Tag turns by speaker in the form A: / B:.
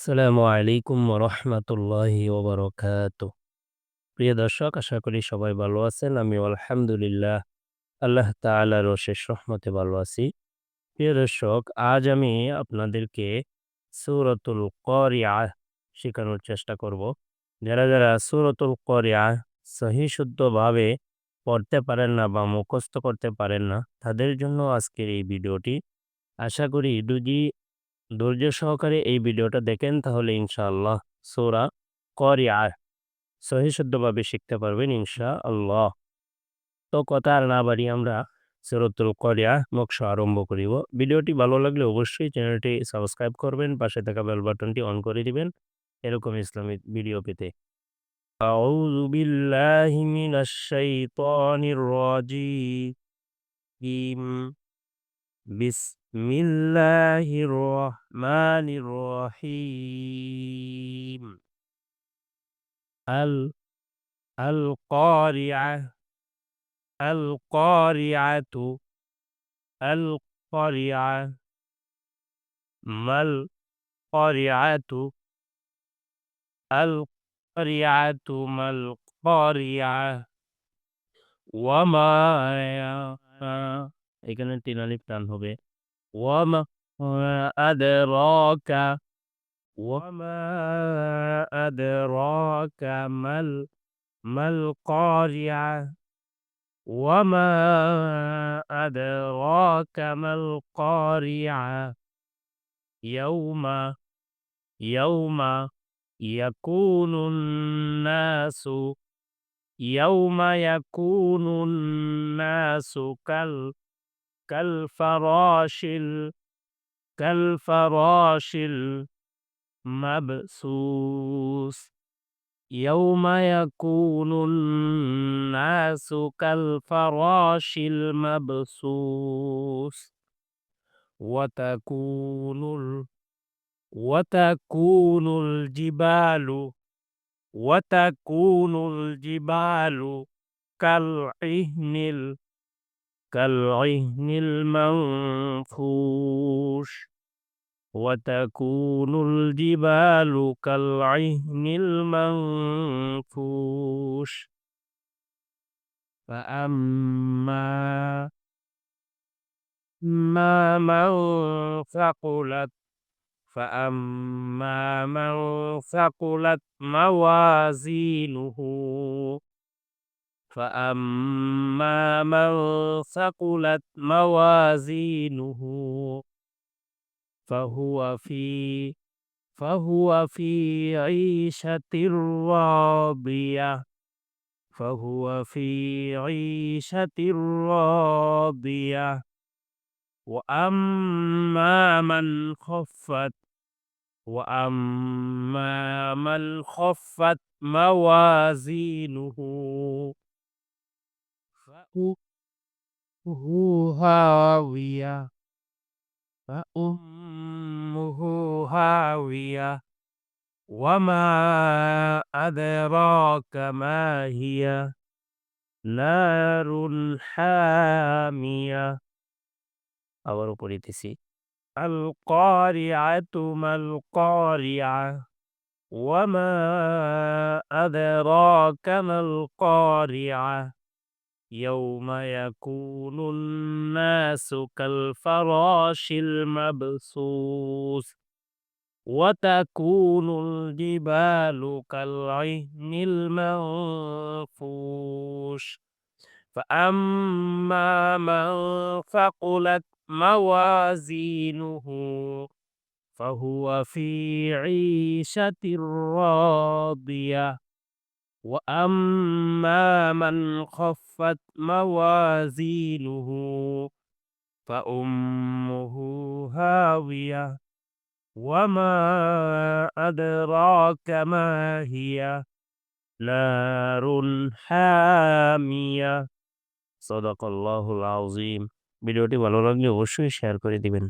A: আসসালামু আলাইকুম রহমতুল্লাহি ওবরকাত। প্রিয় দর্শক, আশা করি সবাই ভালো আছেন। আমি আলহামদুলিল্লাহ, আল্লাহ তালার শেষ রহমতে ভালো আছি। প্রিয় দর্শক, আজ আমি আপনাদেরকে সুরতুল করিয়া শেখানোর চেষ্টা করব। যারা যারা সুরতুল করিয়া সহি শুদ্ধভাবে পড়তে পারেন না বা মুখস্থ করতে পারেন না, তাদের জন্য আজকের এই ভিডিওটি। আশা করি যদি ধৈর্য সহকারে এই ভিডিওটা দেখেন তাহলে ইনশাআল্লাহ সোরা করিয়া সহি শুদ্ধভাবে শিখতে পারবেন ইনশা আল্লাহ তো কথা আর না বাড়ি আমরা সুরতুল করিয়া নকশ আরম্ভ করিব ভিডিওটি ভালো লাগলে অবশ্যই চ্যানেলটি সাবস্ক্রাইব করবেন পাশে থাকা বেল বাটনটি অন করে দিবেন এরকম ইসলামিক ভিডিও পেতে أعوذ بالله من الشيطان الرجيم بسم الله الرحمن الرحيم ال القارعة القارعة القارعة ما القارعة القارعة ما القارعة وما এখানে তিন আলিফ টান হবে وما أدراك وما أدراك ما ما القارعة وما أدراك ما القارعة. يوم يوم يكون الناس يوم يكون الناس كالقارعة كالفراش كالفراش المبثوث يوم يكون الناس كالفراش المبثوث وتكون وتكون الجبال وتكون الجبال كالعهن كالعهن المنفوش وتكون الجبال كالعهن المنفوش. فأما ما من ثقلت فأما من ثقلت موازينه. فأما من ثقلت موازينه فهو في فهو في عيشة راضية فهو في عيشة راضية وأما من خفت وأما من خفت موازينه هاوية فأمه هاوية وما أدراك ما هي نار حامية আবারও পড়িতেছি আল কারিআতু মাল কারিআ وما أدراك ما القارعة يوم يكون الناس كالفراش المبثوث وتكون الجبال كالعهن المنفوش. فأما من ثقلت موازينه فهو في عيشة راضية. وأما من خفت موازينه فأمه هاوية وما أدراك ما هي نار حامية صدق الله العظيم ভিডিওটি ভালো লাগলে অবশ্যই শেয়ার করে দিবেন